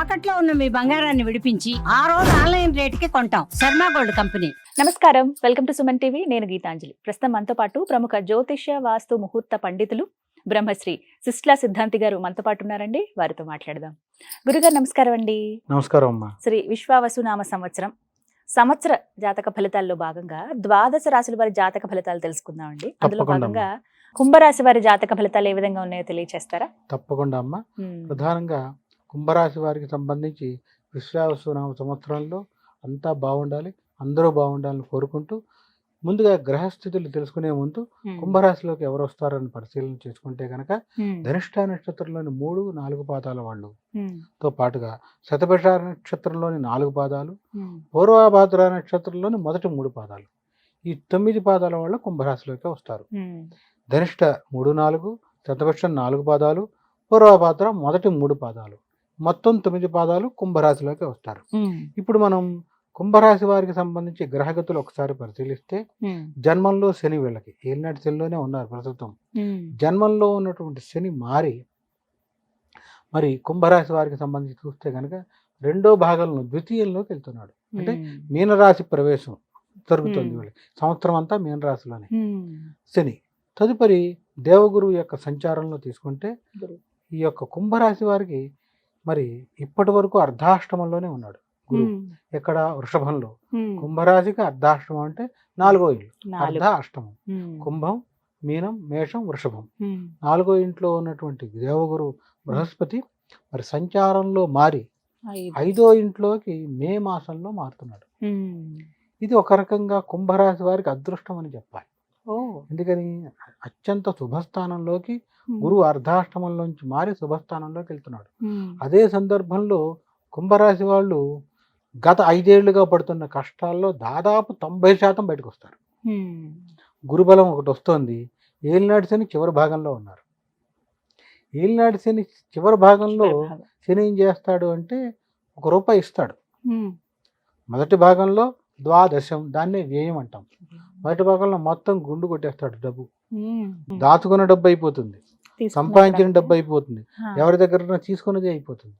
తాకట్లో ఉన్న మీ బంగారాన్ని విడిపించి ఆ రోజు ఆన్లైన్ రేటుకి కొంటాం. Sharma gold company. నమస్కారం. Welcome to Suman TV. నేను గీతాంజలి. ప్రస్తుతం మనతో పాటు ప్రముఖ జ్యోతిష్య వాస్తు ముహూర్త పండితులు బ్రహ్మశ్రీ సిస్లా సిద్ధాంతి గారు మనతో పాటు ఉన్నారండి. వారితో మాట్లాడదాం. గురుగారు నమస్కారం అండి. నమస్కారం అమ్మా. శ్రీ విశ్వావసు నామ సంవత్సరం. సంవత్సర జాతక ఫలితాల్లో భాగంగా ద్వాదశ రాశుల వారి జాతక ఫలితాలు తెలుసుకుందామండి అందులో తప్పకుండా భాగంగా కుంభరాశి వారి జాతక ఫలితాలు ఏ విధంగా ఉన్నాయో తెలియచేస్తారా? తప్పకుండా అమ్మా. ప్రధానంగా కుంభరాశి వారికి సంబంధించి విశ్వావసునామ సంవత్సరంలో అంతా బాగుండాలి. అందరూ బాగుండాలని కోరుకుంటూ ముందుగా గ్రహస్థితులు తెలుసుకునే ముందు కుంభరాశిలోకి ఎవరు వస్తారని పరిశీలన చేసుకుంటే కనుక ధనిష్ట నక్షత్రంలోని మూడు నాలుగు పాదాల వాళ్ళు. తో పాటుగా శతభిష నక్షత్రంలోని నాలుగు పాదాలు పూర్వభాద్ర నక్షత్రంలోని మొదటి మూడు పాదాలు. ఈ తొమ్మిది పాదాల వాళ్ళు కుంభరాశిలోకి వస్తారు. ధనిష్ట మూడు నాలుగు శతభిషం నాలుగు పాదాలు పూర్వభాద్ర మొదటి మూడు పాదాలు. మొత్తం తొమ్మిది పాదాలు కుంభరాశిలోకి వస్తారు. ఇప్పుడు మనం కుంభరాశి వారికి సంబంధించి గ్రహగతులు ఒకసారి పరిశీలిస్తే జన్మంలో శని వీళ్ళకి ఏలినాటి శనిలోనే ఉన్నారు ప్రస్తుతం. జన్మంలో ఉన్నటువంటి శని మారి మరి కుంభరాశి వారికి సంబంధించి చూస్తే కనుక రెండో భాగంలో ద్వితీయంలోకి వెళ్తున్నాడు. అంటే మీనరాశి ప్రవేశం జరుగుతుంది. వీళ్ళకి. సంవత్సరం అంతా మీనరాశిలోనే. శని తదుపరి దేవగురువు యొక్క సంచారంలో తీసుకుంటే. ఈ యొక్క కుంభరాశి వారికి మరి ఇప్పటి వరకు అర్ధాష్టమంలోనే ఉన్నాడు గురువు. ఎక్కడ? వృషభంలో. కుంభరాశికి అర్ధాష్టమం అంటే నాలుగో ఇల్లు. అర్ధ అష్టమం కుంభం మీనం మేషం వృషభం. నాలుగో ఇంట్లో ఉన్నటువంటి దేవగురు బృహస్పతి మరి సంచారంలో మారి ఐదు. ఇంట్లోకి మే మాసంలో మారుతున్నాడు. ఇది ఒక రకంగా కుంభరాశి వారికి అదృష్టం అని చెప్పాలి. ఎందుకని? అత్యంత శుభస్థానంలోకి గురువు అర్ధాష్టమంలోంచి మారి శుభస్థానంలోకి వెళ్తున్నాడు. అదే సందర్భంలో కుంభరాశి వాళ్ళు గత ఐదేళ్ళుగా పడుతున్న కష్టాల్లో దాదాపు తొంభై శాతం బయటకు వస్తారు గురుబలం ఒకటి వస్తోంది. ఏలినాటి శని చివరి భాగంలో ఉన్నారు. ఏలినాటి శని చివరి భాగంలో. శని ఏం చేస్తాడు అంటే ఒక రూపాయి ఇస్తాడు. మొదటి భాగంలో ద్వాదశం దాన్నే వ్యయం అంటాం. మొదటి భాగంలో మొత్తం గుండు కొట్టేస్తాడు డబ్బు. దాచుకున్న డబ్బు అయిపోతుంది. సంపాదించిన డబ్బు. అయిపోతుంది. ఎవరి దగ్గర తీసుకున్నది అయిపోతుంది.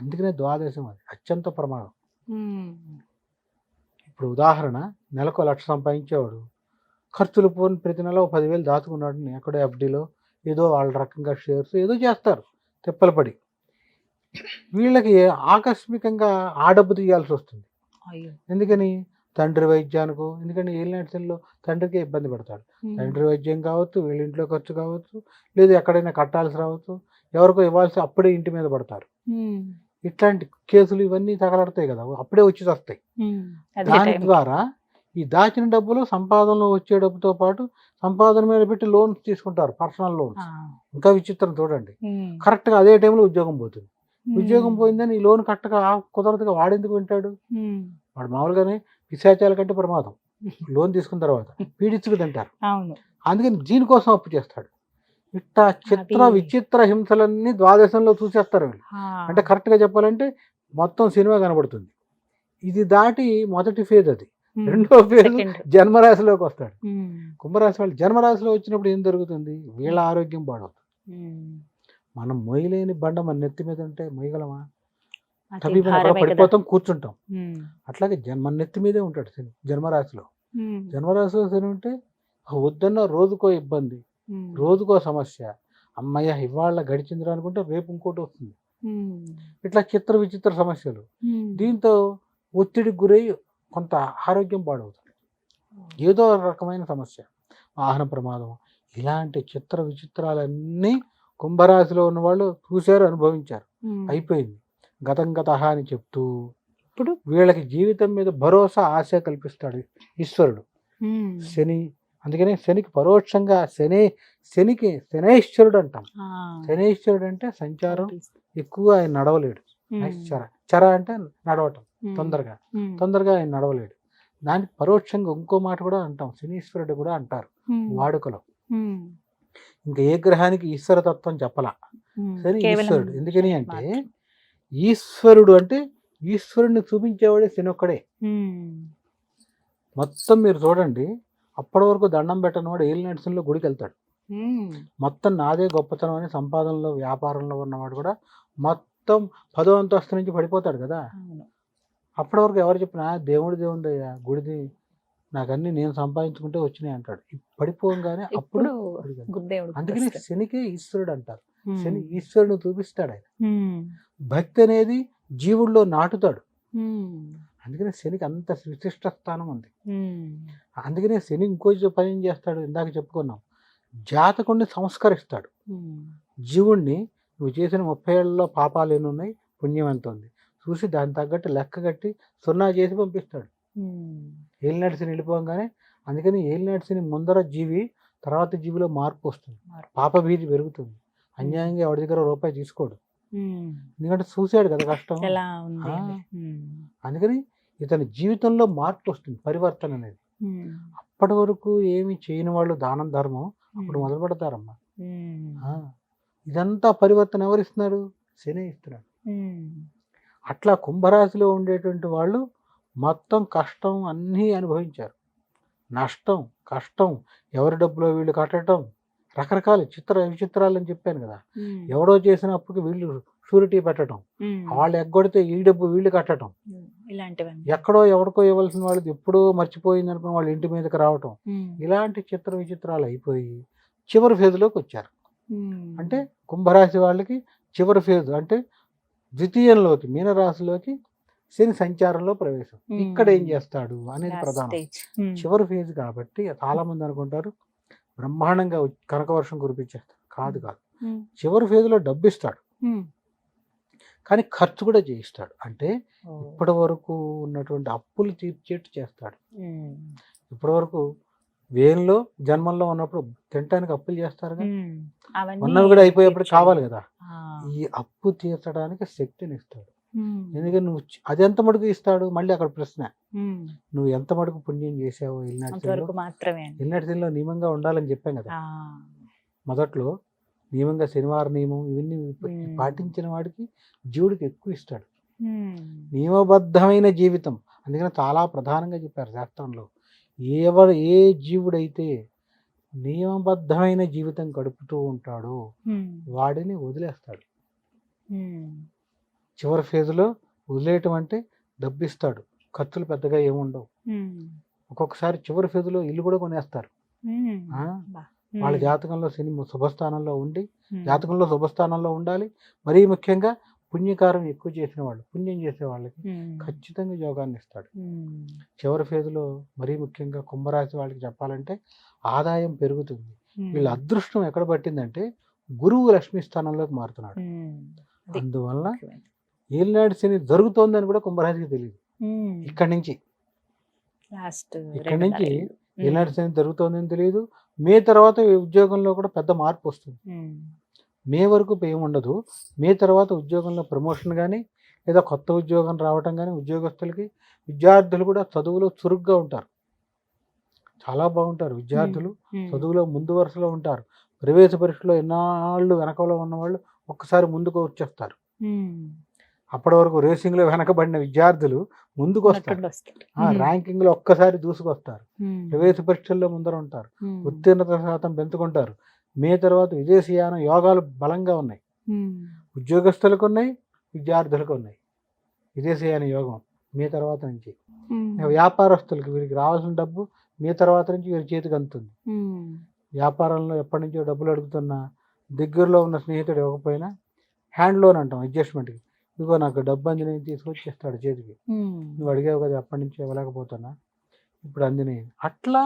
అందుకనే ద్వాదశం అది. అత్యంత ప్రమాదం. ఇప్పుడు ఉదాహరణ నెలకు లక్ష సంపాదించేవాడు ఖర్చులు పోని ప్రతి నెల పదివేలు దాచుకున్నాడు ఎక్కడో ఎఫ్డీలో ఏదో వాళ్ళ రకంగా షేర్స్ ఏదో చేస్తారు. తిప్పలు పడి వీళ్ళకి ఆకస్మికంగా ఆ డబ్బు తీయాల్సి వస్తుంది. ఎందుకని? తండ్రి వైద్యానికో ఎందుకంటే ఏలినాటిలో తండ్రికి ఇబ్బంది పడతాడు. తండ్రి వైద్యం కావచ్చు వీళ్ళ ఇంట్లో ఖర్చు కావచ్చు లేదా ఎక్కడైనా కట్టాల్సి రావచ్చు ఎవరికో ఇవ్వాల్సి అప్పుడే ఇంటి మీద పడతారు. ఇట్లాంటి కేసులు ఇవన్నీ తగలడతాయి కదా అప్పుడే వచ్చి వస్తాయి దాని. ద్వారా ఈ దాచిన డబ్బులు సంపాదనలో వచ్చే డబ్బుతో పాటు సంపాదన మీద పెట్టి లోన్స్ తీసుకుంటారు పర్సనల్ లోన్స్. ఇంకా విచిత్రం చూడండి. కరెక్ట్గా అదే టైంలో ఉద్యోగం పోతుంది. ఉద్యోగం పోయిందని ఈ లోన్ కరెక్ట్గా కుదరదుగా వాడెందుకు వింటాడు? వాడు మామూలుగానే పిశాచాల కంటే ప్రమాదం. లోన్ తీసుకున్న తర్వాత పీడించుకు తింటారు. అందుకని దీనికోసం అప్పు చేస్తాడు. ఇట్టా చిత్ర విచిత్ర హింసలన్నీ ద్వాదశంలో చూసేస్తారు వీళ్ళు. అంటే కరెక్ట్గా చెప్పాలంటే మొత్తం సినిమా కనబడుతుంది. ఇది దాటి మొదటి ఫేజ్ అది. రెండో ఫేజ్. జన్మరాశిలోకి వస్తాడు. కుంభరాశి వాళ్ళు జన్మరాశిలో వచ్చినప్పుడు ఏం జరుగుతుంది? వీళ్ళ ఆరోగ్యం పాడవుతుంది. మనం మొయ్యలేని బండ మన నెత్తి మీద ఉంటే మొయ్యగలమా? కదా. పడిపోతాం కూర్చుంటాం. అట్లాగే జన్మ నెత్తి మీదే ఉంటాడు శని జన్మరాశిలో. జన్మరాశిలో శని ఉంటే వద్దన్న రోజుకో ఇబ్బంది రోజుకో సమస్య. అమ్మయ్య ఇవాళ గడిచిందిరా అనుకుంటే రేపు ఇంకోటి వస్తుంది. ఇట్లా చిత్ర విచిత్ర సమస్యలు. దీంతో ఒత్తిడికి గురై కొంత ఆరోగ్యం పాడవుతుంది. ఏదో రకమైన సమస్య. వాహన ప్రమాదం. ఇలాంటి చిత్ర విచిత్రాలన్నీ కుంభరాశిలో ఉన్న వాళ్ళు చూశారు అనుభవించారు. అయిపోయింది. గతం గత అని చెప్తూ ఇప్పుడు వీళ్ళకి జీవితం మీద భరోసా ఆశ కల్పిస్తాడు ఈశ్వరుడు. శని అందుకనే శనికి పరోక్షంగా శని శనికి శనేశ్వరుడు అంటాం. శనేశ్వరుడు అంటే సంచారం ఎక్కువ ఆయన నడవలేడు. చర. చర అంటే నడవటం తొందరగా. తొందరగా ఆయన నడవలేడు. దానికి పరోక్షంగా ఇంకో మాట కూడా అంటాం. శనీశ్వరుడు కూడా అంటారు. వాడుకలో. ఇంకా ఏ గ్రహానికి ఈశ్వరతత్వం చెప్పలా? కేవలం ఈశ్వరుడు. ఎందుకని అంటే. ఈశ్వరుడు అంటే ఈశ్వరుడిని చూపించేవాడే శని ఒక్కడే ఉమ్, మొత్తం మీరు చూడండి అప్పటి వరకు దండం పెట్టని వాడు ఏలి నడిసంలో గుడికి వెళ్తాడు మొత్తం నాదే గొప్పతనం అని సంపాదనలో వ్యాపారంలో ఉన్నవాడు కూడా మొత్తం పదో అంతస్తు నుంచి పడిపోతాడు కదా. అప్పటి వరకు ఎవరు చెప్పినా దేవుడి దేవుడి అయ్యా గుడిది నాకన్నీ నేను సంపాదించుకుంటే వచ్చినాయి అంటాడు. పడిపోగానే అప్పుడు అందుకని. శనికి ఈశ్వరుడు అంటారు. శని ఈశ్వరుడు చూపిస్తాడు ఆయన. భక్తి అనేది జీవుల్లో నాటుతాడు. అందుకని శనికి అంత విశిష్ట స్థానం ఉంది. అందుకనే శని ఇంకో పని ఏం చేస్తాడు. ఇందాక చెప్పుకున్నాం. జాతకుడిని సంస్కరిస్తాడు. జీవుణ్ణి నువ్వు చేసిన ముప్పై ఏళ్ళలో పాపాలు ఎన్ని ఉన్నాయి పుణ్యం ఎంత ఉంది చూసి దానికి తగ్గట్టు లెక్క కట్టి సున్నా చేసి పంపిస్తాడు. ఉమ్. ఏలినాటి శని వెళ్ళిపోగానే అందుకని ఏలినాటి శని ముందర జీవి తర్వాత జీవిలో మార్పు వస్తుంది మార్పు. పాప భీతి పెరుగుతుంది అన్యాయంగా ఎవరి దగ్గర రూపాయి తీసుకోడు. ఎందుకంటే చూశాడు కదా కష్టం. అందుకని ఇతని జీవితంలో మార్పు వస్తుంది పరివర్తన అనేది. అప్పటి వరకు ఏమి చేయని వాళ్ళు దానం ధర్మం అప్పుడు. మొదలు పెడతారమ్మా ఇదంతా పరివర్తన ఎవరు ఇస్తున్నారు శని ఇస్తున్నాడు. అట్లా కుంభరాశిలో ఉండేటువంటి వాళ్ళు మొత్తం కష్టం అన్నీ అనుభవించారు నష్టం కష్టం ఎవరి డబ్బులో వీళ్ళు కట్టడం రకరకాల చిత్ర విచిత్రాలు అని చెప్పాను కదా. ఎవడో చేసిన అప్పుకి వీళ్ళు షూరిటీ పెట్టడం. వాళ్ళు ఎగ్గొడితే ఈ డబ్బు వీళ్ళు కట్టడం ఎక్కడో ఎవరికో ఇవ్వాల్సిన వాళ్ళది ఎప్పుడో మర్చిపోయింది అనుకుని వాళ్ళ ఇంటి మీదకి రావటం. ఇలాంటి చిత్ర విచిత్రాలు అయిపోయి చివరి ఫేజ్లోకి వచ్చారు. అంటే కుంభరాశి వాళ్ళకి చివరి ఫేజ్ అంటే ద్వితీయంలోకి మీనరాశిలోకి శని సంచారంలో ప్రవేశం. ఇక్కడ ఏం చేస్తాడు అనేది ప్రధానం. చివరి ఫేజ్ కాబట్టి చాలా మంది అనుకుంటారు బ్రహ్మాండంగా వచ్చి కనకవర్షం కురిపించేస్తాడు కాదు కాదు. చివరి ఫేజ్లో డబ్బు ఇస్తాడు. కానీ ఖర్చు కూడా చేయిస్తాడు అంటే. ఇప్పటి వరకు ఉన్నటువంటి అప్పులు తీర్చేట్టు చేస్తాడు. ఇప్పటి వరకు వేల్లో జన్మంలో ఉన్నప్పుడు తినటానికి అప్పులు. అవన్నీ ఉన్నవి కూడా అయిపోయేప్పుడు. కావాలి కదా. ఈ అప్పు తీర్చడానికి శక్తిని ఇస్తాడు. ఎందుకంటే నువ్వు అది ఎంత మటుకు ఇస్తాడు మళ్ళీ అక్కడ ప్రశ్న. నువ్వు ఎంత మటుకు పుణ్యం చేసావో ఇల్నాటిలో నియమంగా ఉండాలని చెప్పాం కదా. మొదట్లో నియమంగా శనివారం నియమం ఇవన్నీ. పాటించిన వాడికి జీవుడికి ఎక్కువ ఇస్తాడు. నియమబద్ధమైన జీవితం అందుకని చాలా ప్రధానంగా చెప్పారు శాస్త్రంలో ఎవరు ఏ జీవుడైతే నియమబద్ధమైన జీవితం గడుపుతూ ఉంటాడో. వాడిని వదిలేస్తాడు. చివరి ఫేజ్లో వదిలేయటం అంటే డబ్బు ఇస్తాడు ఖర్చులు పెద్దగా ఏముండవు. ఒక్కొక్కసారి చివరి ఫేజ్లో ఇల్లు కూడా కొనేస్తారు. వాళ్ళ. జాతకంలో శని శుభస్థానంలో ఉండి. జాతకంలో శుభస్థానంలో ఉండాలి మరీ ముఖ్యంగా పుణ్యకారం ఎక్కువ చేసిన వాళ్ళు పుణ్యం చేసే వాళ్ళకి. ఖచ్చితంగా యోగాన్ని ఇస్తాడు. చివరి ఫేజ్లో మరీ ముఖ్యంగా కుంభరాశి వాళ్ళకి చెప్పాలంటే ఆదాయం పెరుగుతుంది. వీళ్ళ అదృష్టం ఎక్కడ పట్టిందంటే గురువు లక్ష్మీ స్థానంలోకి మారుతున్నాడు అందువల్ల. ఏలినాడు శని జరుగుతోందని కూడా కుంభరాశికి తెలియదు. ఇక్కడి నుంచి. ఇక్కడి నుంచి. ఏలినాడు శని జరుగుతోందని తెలియదు మే తర్వాత ఉద్యోగంలో కూడా పెద్ద మార్పు వస్తుంది. మే వరకు ఏం ఉండదు. మే తర్వాత ఉద్యోగంలో ప్రమోషన్ కానీ లేదా కొత్త ఉద్యోగం రావటం కానీ ఉద్యోగస్తులకి విద్యార్థులు కూడా చదువులో చురుగ్గా ఉంటారు. చాలా బాగుంటారు విద్యార్థులు. చదువులో ముందు వరుసలో ఉంటారు. ప్రవేశ పరీక్షలో ఎన్నాళ్ళు వెనకలో ఉన్నవాళ్ళు ఒక్కసారి ముందుకు వచ్చేస్తారు. అప్పటి వరకు రేసింగ్లో వెనకబడిన విద్యార్థులు ముందుకు వస్తారు. ర్యాంకింగ్లో ఒక్కసారి దూసుకొస్తారు. ప్రవేశ పరీక్షల్లో ముందర ఉంటారు. ఉత్తీర్ణత శాతం పెంచుకుంటారు మే తర్వాత విదేశీయాన యోగాలు బలంగా ఉన్నాయి. ఉద్యోగస్తులకు ఉన్నాయి విద్యార్థులకు ఉన్నాయి విదేశీయాన యోగం మే తర్వాత నుంచి. వ్యాపారస్తులకి వీరికి రావాల్సిన డబ్బు మే తర్వాత నుంచి వీరి చేతికి అందుతుంది. వ్యాపారంలో ఎప్పటి నుంచో డబ్బులు అడుగుతున్నా దగ్గరలో ఉన్న స్నేహితుడు ఇవ్వకపోయినా హ్యాండ్ లోన్ అంటాం అడ్జస్ట్మెంట్కి ఇదిగో నాకు డబ్బు అంది నేను తీసుకొచ్చేస్తాడు చేతికి. నువ్వు అడిగావు కదా ఎప్పటి నుంచి ఇవ్వలేకపోతున్నా ఇప్పుడు అందినాయి అట్లా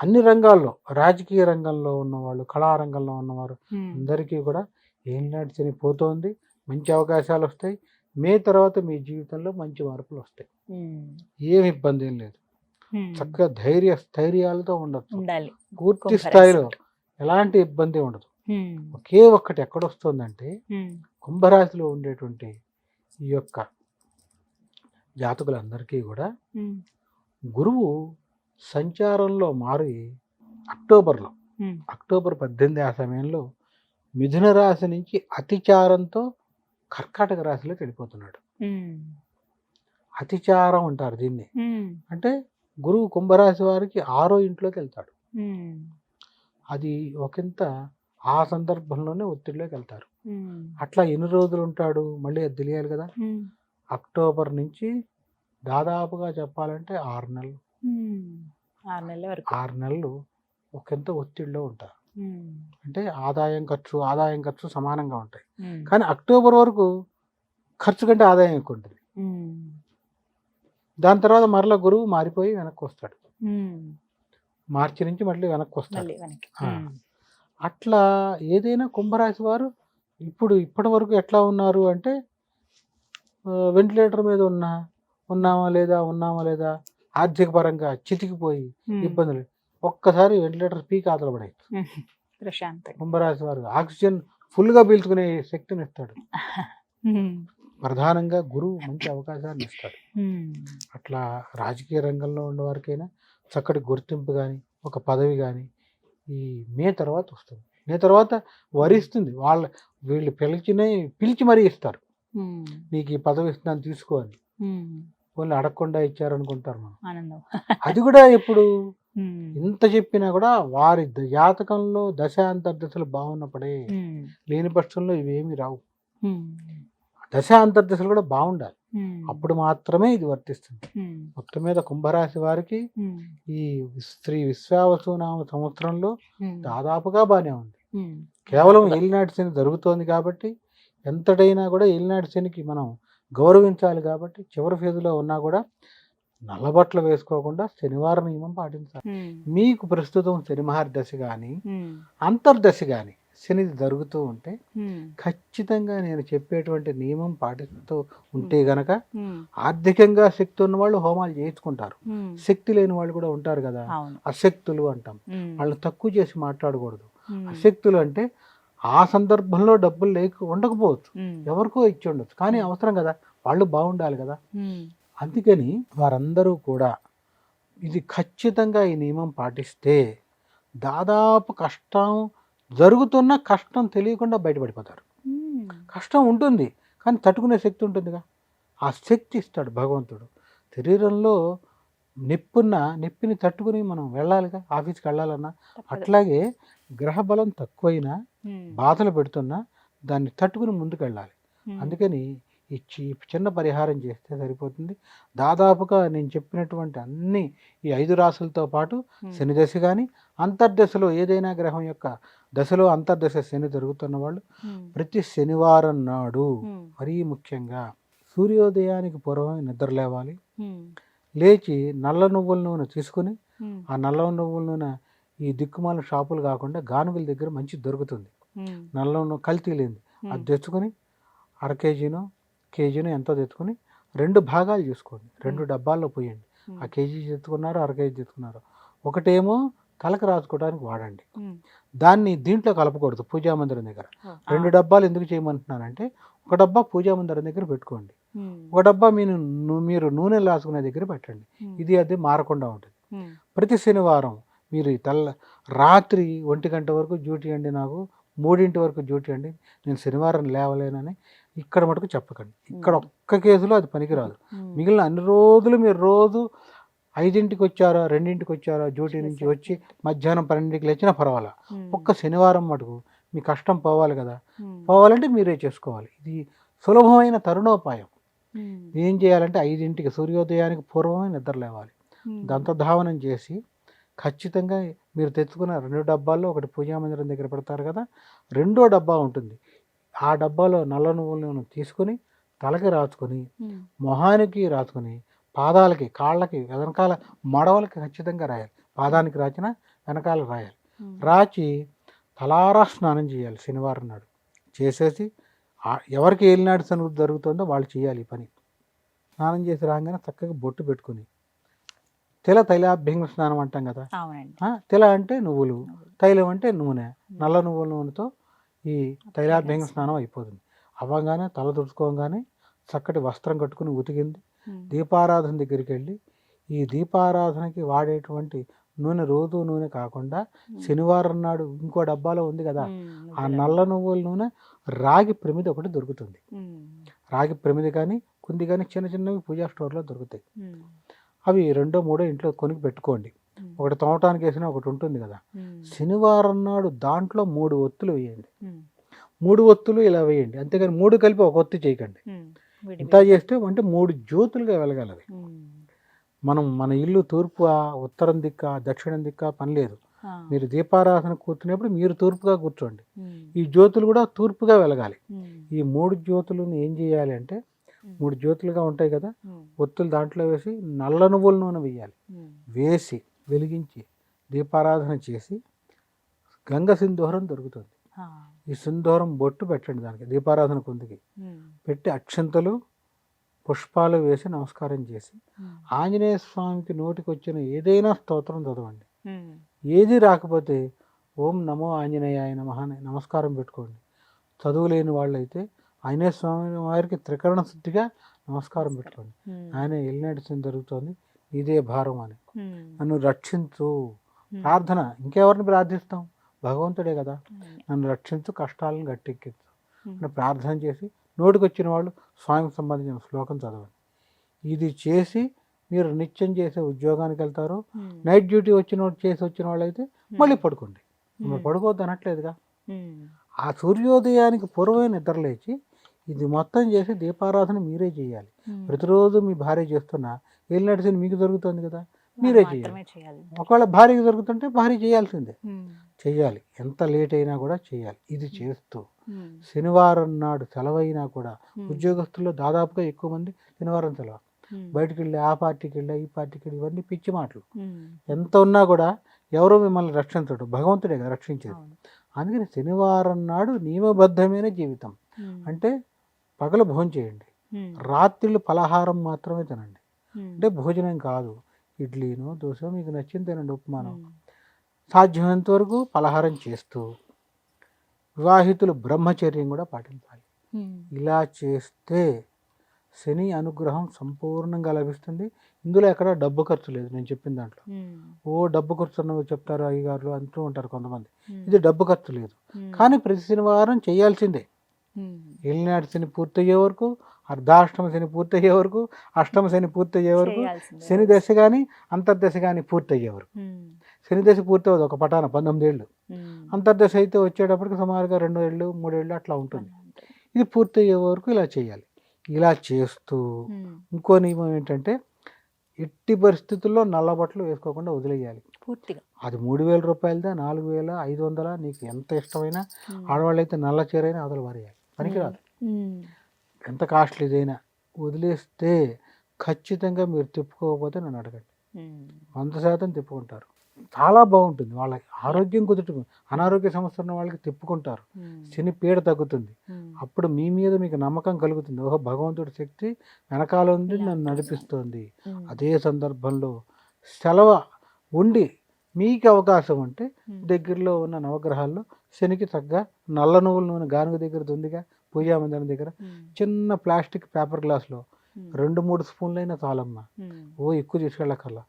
అన్ని రంగాల్లో రాజకీయ రంగంలో ఉన్నవాళ్ళు కళారంగంలో ఉన్నవారు. అందరికీ కూడా ఏలినాటి శని పోతోంది మంచి అవకాశాలు వస్తాయి మే తర్వాత మీ జీవితంలో మంచి మార్పులు వస్తాయి ఉమ్. ఏం ఇబ్బంది ఏం లేదు. చక్కగా ధైర్య స్థైర్యాలతో ఉండొచ్చు ఉండాలి పూర్తి స్థాయిలో. ఎలాంటి ఇబ్బంది ఉండదు. ఒకే ఒక్కటి ఎక్కడొస్తుందంటే. కుంభరాశిలో ఉండేటువంటి ఈ యొక్క జాతకులందరికీ కూడా. గురువు సంచారంలో మారి అక్టోబర్లో. అక్టోబర్ పద్దెనిమిది ఆ సమయంలో మిథున రాశి నుంచి అతిచారంతో కర్కాటక రాశిలోకి వెళ్ళిపోతున్నాడు. అతిచారం అంటారు దీన్ని. అంటే గురువు కుంభరాశి వారికి ఆరో ఇంట్లోకి వెళ్తాడు. అది ఒకంత ఆ సందర్భంలోనే ఒత్తిడిలోకి వెళ్తారు. అట్లా ఎన్ని రోజులు ఉంటాడు మళ్ళీ అది తెలియాలి కదా. అక్టోబర్ నుంచి దాదాపుగా చెప్పాలంటే ఆరు నెలలు. ఆరు నెలల వరకు ఆరు నెలలు ఒకంత ఒత్తిడిలో ఉంటారు. అంటే ఆదాయం ఖర్చు ఆదాయం ఖర్చు సమానంగా ఉంటాయి. కానీ అక్టోబర్ వరకు ఖర్చు కంటే ఆదాయం ఎక్కువ ఉంటుంది. దాని తర్వాత మరలా గురువు మారిపోయి వెనక్కి వస్తాడు. మార్చి నుంచి మళ్ళీ వెనక్కి వస్తాడు. అట్లా ఏదైనా కుంభరాశి వారు ఇప్పుడు ఇప్పటి వరకు ఎట్లా ఉన్నారు అంటే వెంటిలేటర్ మీద ఉన్నా ఉన్నామా లేదా ఉన్నామా లేదా ఆర్థిక పరంగా చితికిపోయి. ఇబ్బందులు ఒక్కసారి వెంటిలేటర్ పీక్ ఆతల పడాయి ఉమ్. ప్రశాంతంగా కుంభరాశి వారు ఆక్సిజన్ ఫుల్గా పీల్చుకునే శక్తిని ఇస్తాడు. ప్రధానంగా గురువు మంచి అవకాశాన్ని ఇస్తాడు. అట్లా రాజకీయ రంగంలో ఉన్నవారికైనా చక్కటి గుర్తింపు కానీ ఒక పదవి కానీ ఈ మే తర్వాత వస్తుంది మే తర్వాత వరిస్తుంది వాళ్ళ వీళ్ళు పిలిచిన పిలిచి మరీ ఇస్తారు. నీకు ఈ పదవి ఇస్తున్నాను తీసుకో అని ఉమ్. వాళ్ళు అడగకుండా ఇచ్చారనుకుంటారు మనం ఆనందం అది కూడా ఇప్పుడు ఉమ్. ఇంత చెప్పినా కూడా వారి జాతకంలో దశ అంతర్దశలు బాగున్నప్పుడే. లేని పక్షంలో ఇవేమి రావు. దశ అంతర్దశలు కూడా బాగుండాలి. అప్పుడు మాత్రమే ఇది వర్తిస్తుంది. మొత్తం మీద కుంభరాశి వారికి. ఈ శ్రీ విశ్వావసునామ సంవత్సరంలో. దాదాపుగా బాగానే ఉంది. కేవలం ఏలినాటి శని జరుగుతోంది కాబట్టి ఎంతటైనా కూడా ఏలినాటి శనికి మనం గౌరవించాలి కాబట్టి చివరి ఫేజ్లో ఉన్నా కూడా నల్లబట్టలు వేసుకోకుండా శనివారం నియమం పాటించాలి. మీకు ప్రస్తుతం శని మహర్దశ కానీ. అంతర్దశ కానీ శని జరుగుతూ ఉంటే. ఖచ్చితంగా నేను చెప్పేటువంటి నియమం పాటిస్తూ ఉంటే గనక. ఆర్థికంగా శక్తి ఉన్న వాళ్ళు హోమాలు చేయించుకుంటారు. శక్తి లేని వాళ్ళు కూడా ఉంటారు కదా అశక్తులు అంటాం ఉమ్. వాళ్ళని తక్కువ చేసి మాట్లాడకూడదు. అశక్తులు అంటే ఆ సందర్భంలో డబ్బులు లేక ఉండకపోవచ్చు. ఎవరికో ఇచ్చి ఉండొచ్చు. కానీ అవసరం కదా. వాళ్ళు బాగుండాలి కదా. అందుకని వారందరూ కూడా ఇది ఖచ్చితంగా ఈ నియమం పాటిస్తే దాదాపు కష్టం జరుగుతున్న కష్టం తెలియకుండా బయటపడిపోతారు. కష్టం ఉంటుంది కానీ తట్టుకునే శక్తి ఉంటుందిగా. ఆ శక్తి ఇస్తాడు భగవంతుడు. శరీరంలో నొప్పున్న నొప్పిని తట్టుకుని మనం వెళ్ళాలిగా ఆఫీస్కి వెళ్ళాలన్నా. అట్లాగే గ్రహ బలం తక్కువైనా. బాధలు పెడుతున్నా దాన్ని తట్టుకుని ముందుకు వెళ్ళాలి. అందుకని ఈ చిన్న పరిహారం చేస్తే సరిపోతుంది దాదాపుగా నేను చెప్పినటువంటి అన్ని ఈ ఐదు రాసులతో పాటు. శని దశ కానీ అంతర్దశలో ఏదైనా గ్రహం యొక్క దశలో అంతర్దశ శని జరుగుతున్న వాళ్ళు. ప్రతి శనివారం నాడు. మరీ ముఖ్యంగా సూర్యోదయానికి పూర్వమే నిద్ర లేవాలి. లేచి నల్ల నువ్వుల నూనె తీసుకుని. ఆ నల్ల నువ్వుల నూనె ఈ దిక్కుమాల షాపులు కాకుండా గానుగుల దగ్గర మంచి దొరుకుతుంది. నల్ల నూనె కల్తీ లేనిది. అది తెచ్చుకొని అర కేజీనో కేజీనో ఎంతో తెచ్చుకొని రెండు భాగాలు చేసుకోండి రెండు డబ్బాల్లో పోయండి. ఆ కేజీ తెచ్చుకున్నారు అర కేజీ తెచ్చుకున్నారు ఒకటేమో తలకు రాసుకోవడానికి వాడండి. దాన్ని దీంట్లో కలపకూడదు పూజా మందిరం దగ్గర. రెండు డబ్బాలు ఎందుకు చేయమంటున్నానంటే ఒక డబ్బా పూజా మందిరం దగ్గర పెట్టుకోండి. ఒక డబ్బా మీరు మీరు నూనె రాసుకునే దగ్గర పెట్టండి. ఇది అది మారకుండా ఉంటుంది. ప్రతి శనివారం మీరు తెల్ల రాత్రి ఒంటి గంట వరకు డ్యూటీ అండి నాకు మూడింటి వరకు డ్యూటీ అండి నేను శనివారం లేవలేనని ఇక్కడ మటుకు చెప్పకండి ఇక్కడ ఒక్క కేసులో అది పనికిరాదు. మిగిలిన అన్ని రోజులు మీరు రోజు ఐదింటికి వచ్చారా రెండింటికి వచ్చారా డ్యూటీ నుంచి వచ్చి మధ్యాహ్నం పన్నెండింటికి లేచినా పర్వాలా. ఒక్క శనివారం మటుకు మీ కష్టం పోవాలి కదా. పోవాలంటే మీరే చేసుకోవాలి ఇది సులభమైన తరుణోపాయం. ఏం చేయాలంటే ఐదింటికి సూర్యోదయానికి పూర్వమే నిద్ర లేవాలి ఉమ్. దంతధావనం చేసి ఖచ్చితంగా మీరు తెచ్చుకున్న రెండు డబ్బాల్లో ఒకటి పూజా మందిరం దగ్గర పెడతారు కదా రెండో డబ్బా ఉంటుంది ఆ డబ్బాలో నల్ల నువ్వుల నూనె తీసుకుని తలకి రాచుకొని. మొహానికి రాసుకొని పాదాలకి కాళ్ళకి వెనకాల మడవలకి ఖచ్చితంగా రాయాలి పాదానికి రాచిన వెనకాల రాయాలి. రాచి తలారా స్నానం చేయాలి శనివారం నాడు. చేసేసి ఎవరికి ఏలినాడు సను జరుగుతుందో వాళ్ళు చేయాలి ఈ పని. స్నానం చేసి రాగానే చక్కగా బొట్టు పెట్టుకుని. తెల తైలాభ్యంగ స్నానం అంటాం కదా? తెల అంటే నువ్వులు తైలం అంటే నూనె నల్ల నువ్వుల నూనెతో ఈ తైలాభ్యంగ స్నానం అయిపోతుంది. అవ్వగానే తల తుడుచుకోగానే చక్కటి వస్త్రం కట్టుకుని ఉతికింది. దీపారాధన దగ్గరికి వెళ్ళి ఈ దీపారాధనకి వాడేటువంటి నూనె రోజు నూనె కాకుండా. శనివారం నాడు ఇంకో డబ్బాలో ఉంది కదా. ఆ. నల్ల నువ్వుల నూనె రాగి ప్రమిది ఒకటి దొరుకుతుంది. రాగి ప్రమిది కానీ కుంది కానీ చిన్న చిన్నవి పూజా స్టోర్లో దొరుకుతాయి. అవి రెండో మూడో ఇంట్లో కొనికి పెట్టుకోండి. ఒకటి తోమటానికి వేసినా ఒకటి ఉంటుంది కదా. శనివారం నాడు దాంట్లో మూడు ఒత్తులు వేయండి. మూడు ఒత్తులు ఇలా వేయండి అంతేగాని మూడు కలిపి ఒక ఒత్తి చేయకండి ఇంత చేస్తే అంటే మూడు జ్యోతులుగా వెలగాలి మనం మన ఇల్లు తూర్పు ఉత్తరం దిక్క దక్షిణం దిక్క పని లేదు. మీరు దీపారాధన కూర్చున్నప్పుడు మీరు తూర్పుగా కూర్చోండి. ఈ జ్యోతులు కూడా తూర్పుగా వెలగాలి. ఈ మూడు జ్యోతులను ఏం చేయాలి అంటే మూడు జ్యోతులుగా ఉంటాయి కదా ఒత్తులు దాంట్లో వేసి నల్ల నువ్వుల నూనె వేయాలి. వేసి వెలిగించి దీపారాధన చేసి గంగ సింధూరం దొరుకుతుంది. ఈ సింధూరం బొట్టు పెట్టండి దానికి దీపారాధన కుందికి. పెట్టి అక్షంతలు పుష్పాలు వేసి నమస్కారం చేసి ఆంజనేయ స్వామికి నోటికి వచ్చిన ఏదైనా స్తోత్రం చదవండి. ఏది రాకపోతే ఓం నమో ఆంజనేయాయ నమః నమస్కారం పెట్టుకోండి. చదువు లేని వాళ్ళైతే ఆంజనేయ స్వామి వారికి త్రికరణ శుద్ధిగా నమస్కారం పెట్టుకోండి. ఆయన ఎల్లినడిసిన జరుగుతోంది ఇదే భారం అని. నన్ను రక్షించు. ప్రార్థన ఇంకెవరిని ప్రార్థిస్తాం? భగవంతుడే కదా. నన్ను రక్షించు కష్టాలను గట్టెక్కించు. అని ప్రార్థన చేసి నోటికి వచ్చిన వాళ్ళు స్వామికి సంబంధించిన శ్లోకం చదవండి. ఇది చేసి మీరు నిత్యం చేసే ఉద్యోగానికి వెళ్తారు. నైట్ డ్యూటీ వచ్చిన వాళ్ళు చేసి వచ్చిన వాళ్ళు అయితే మళ్ళీ పడుకోండి. పడుకోవద్దు అనట్లేదుగా. ఆ సూర్యోదయానికి పూర్వమే నిద్రలేచి ఇది మొత్తం చేసి దీపారాధన మీరే చేయాలి. ప్రతిరోజు మీ భార్య చేస్తున్నా ఏళ్ళు నడిచింది మీకు దొరుకుతుంది కదా? మీరే చేయాలి. ఒకవేళ భార్యకి దొరుకుతుంటే భార్య చేయాల్సిందే. చేయాలి. ఎంత లేట్ అయినా కూడా చేయాలి. ఇది చేస్తూ శనివారం నాడు సెలవైనా కూడా ఉద్యోగస్తుల్లో దాదాపుగా ఎక్కువ మంది శనివారం సెలవు. బయటికి వెళ్ళి ఆ పార్టీకి వెళ్ళి ఈ పార్టీకి వెళ్ళి ఇవన్నీ పిచ్చి మాటలు. ఎంత ఉన్నా కూడా ఎవరో మిమ్మల్ని రక్షించడు భగవంతుడే కదా రక్షించేది. అందుకని శనివారం నాడు నియమబద్ధమైన జీవితం. అంటే పగలు భోజనం చేయండి. రాత్రిళ్ళు పలహారం మాత్రమే తినండి. అంటే భోజనం కాదు ఇడ్లీను దోశ మీకు నచ్చింది తినండి ఉప్మాను సాధ్యమైనంత వరకు పలహారం చేస్తూ వివాహితులు బ్రహ్మచర్యం కూడా పాటించాలి. ఇలా చేస్తే శని అనుగ్రహం సంపూర్ణంగా లభిస్తుంది. ఇందులో ఎక్కడ డబ్బు ఖర్చు లేదు నేను చెప్పిన దాంట్లో. ఓ డబ్బు ఖర్చు ఉన్నవి చెప్తారు అయ్యగారులు అంటూ ఉంటారు కొంతమంది. ఇది డబ్బు ఖర్చు లేదు. కానీ ప్రతి శనివారం చేయాల్సిందే. ఏలినాటి శని పూర్తయ్యే వరకు అర్ధాష్టమ శని పూర్తయ్యే వరకు అష్టమ శని పూర్తయ్యే వరకు. శని దశ కానీ అంతర్దశ కానీ పూర్తయ్యే వరకు. శని దశ పూర్తవుతుంది ఒక పటాన పంతొమ్మిది ఏళ్ళు అంతర్దశ అయితే వచ్చేటప్పటికి సుమారుగా రెండు ఏళ్ళు మూడేళ్ళు అట్లా ఉంటుంది. ఇది పూర్తయ్యే వరకు ఇలా చేయాలి. ఇలా చేస్తూ ఇంకో నియమం ఏంటంటే ఎట్టి పరిస్థితుల్లో నల్ల బట్టలు వేసుకోకుండా వదిలేయాలి. పూర్తిగా. అది మూడు వేల రూపాయలదా నాలుగు వేల ఐదు వందల నీకు ఎంత ఇష్టమైనా ఆడవాళ్ళు అయితే నల్ల చీరైనా అదలు పారేయాలి పనికిరాదు ఎంత కాస్ట్లీ ఇదైనా వదిలేస్తే ఖచ్చితంగా మీరు తిప్పుకోకపోతే నన్ను అడగండి. వంద శాతం తిప్పుకుంటారు. చాలా బాగుంటుంది. వాళ్ళకి ఆరోగ్యం కుదుట అనారోగ్య సమస్య ఉన్న వాళ్ళకి తిప్పుకుంటారు. శని పీడ తగ్గుతుంది. అప్పుడు మీ మీద మీకు నమ్మకం కలుగుతుంది. ఓహో భగవంతుడి శక్తి వెనకాల ఉంది నన్ను నడిపిస్తోంది. అదే సందర్భంలో సెలవు ఉండి మీకు అవకాశం ఉంటే దగ్గరలో ఉన్న నవగ్రహాల్లో శనికి తగ్గ నల్ల నువ్వుల నూనె గానుగ దగ్గర ఉందిగా పూజా మందిరం దగ్గర చిన్న ప్లాస్టిక్ పేపర్ గ్లాస్లో రెండు మూడు స్పూన్లైనా చాలమ్మా. ఓ ఎక్కువ తీసుకెళ్ళక్కర్లా.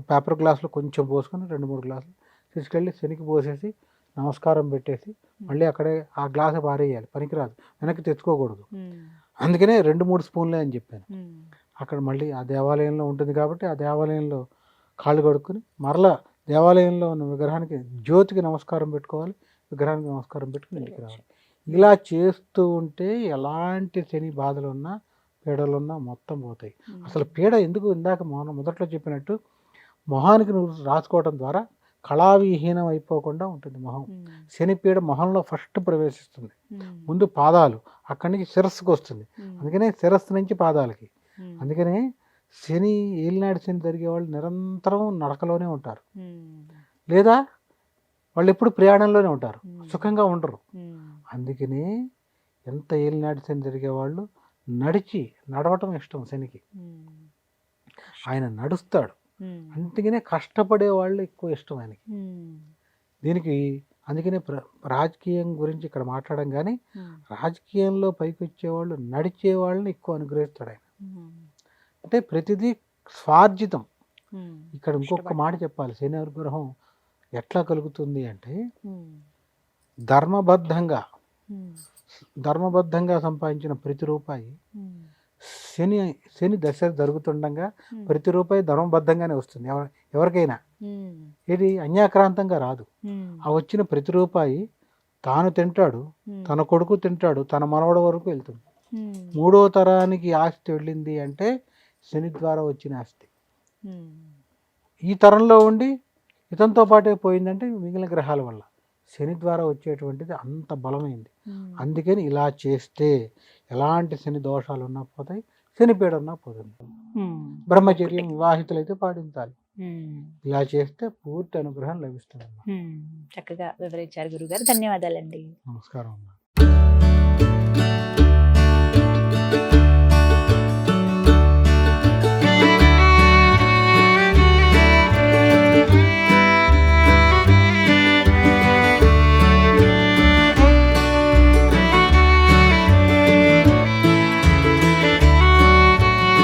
ఒక పేపర్ గ్లాసులో కొంచెం పోసుకొని రెండు మూడు గ్లాసులు తీసుకెళ్ళి శనికి పోసేసి నమస్కారం పెట్టేసి మళ్ళీ అక్కడే ఆ గ్లాస్ పారేయాలి. పనికిరాదు. వెనక్కి తెచ్చుకోకూడదు. అందుకనే రెండు మూడు స్పూన్లే అని చెప్పాను. అక్కడ మళ్ళీ ఆ దేవాలయంలో ఉంటుంది కాబట్టి ఆ దేవాలయంలో కాళ్ళు కడుక్కొని మరలా దేవాలయంలో ఉన్న విగ్రహానికి జ్యోతికి నమస్కారం పెట్టుకోవాలి. విగ్రహానికి నమస్కారం పెట్టుకుని ఇంటికి రావాలి. ఇలా చేస్తూ ఉంటే ఎలాంటి శని బాధలు ఉన్నా పీడలు ఉన్నా మొత్తం పోతాయి. అసలు పీడ ఎందుకు ఇందాక మనం మొదట్లో చెప్పినట్టు మొహానికి నువ్వు రాసుకోవడం ద్వారా కళావిహీనం అయిపోకుండా ఉంటుంది మొహం. ఉమ్, శని పీడ మొహంలో ఫస్ట్ ప్రవేశిస్తుంది. ముందు పాదాలు అక్కడి నుంచి శిరస్సుకు వస్తుంది. అందుకనే శిరస్సు నుంచి పాదాలకి. అందుకనే శని ఏలినాడు శని జరిగే వాళ్ళు నిరంతరం నడకలోనే ఉంటారు. లేదా వాళ్ళు ఎప్పుడు ప్రయాణంలోనే ఉంటారు. సుఖంగా ఉండరు. అందుకనే ఎంత ఏలినాడు శని జరిగే వాళ్ళు నడిచి నడవటం ఇష్టం శనికి. ఆయన నడుస్తాడు. అందుకనే కష్టపడే వాళ్ళు ఎక్కువ ఇష్టం ఆయనకి. దీనికి అందుకనే ప్ర రాజకీయం గురించి ఇక్కడ మాట్లాడడం కానీ రాజకీయంలో పైకి వచ్చేవాళ్ళు నడిచే వాళ్ళని ఎక్కువ అనుగ్రహిస్తాడు ఆయన. అంటే ప్రతిదీ స్వార్జితం. ఇక్కడ ఇంకొక మాట చెప్పాలి. శని అనుగ్రహం ఎట్లా కలుగుతుంది అంటే ధర్మబద్ధంగా ధర్మబద్ధంగా సంపాదించిన ప్రతి రూపాయి శని శని దశ జరుగుతుండగా ప్రతి రూపాయి ధర్మబద్ధంగానే వస్తుంది. ఎవ ఎవరికైనా. ఇది అన్యాక్రాంతంగా రాదు. ఆ వచ్చిన ప్రతి రూపాయి తాను తింటాడు తన కొడుకు తింటాడు తన మనవడు వరకు వెళ్తుంది. మూడో తరానికి ఆస్తి వెళ్ళింది అంటే శని ద్వారా వచ్చిన ఆస్తి. ఈ తరంలో ఉండి ఇతనితో పాటే పోయిందంటే మిగిలిన గ్రహాల వల్ల. శని ద్వారా వచ్చేటువంటిది అంత బలమైంది. అందుకని ఇలా చేస్తే ఎలాంటి శని దోషాలు ఉన్నా పోతాయి శని పీడ ఉన్నా పోతుంది. బ్రహ్మచర్యం వివాహితులైతే పాటించాలి. ఇలా చేస్తే పూర్తి అనుగ్రహం లభిస్తుంది. చక్కగా వివరించారు గురుగారు. ధన్యవాదాలండి. నమస్కారం అమ్మా.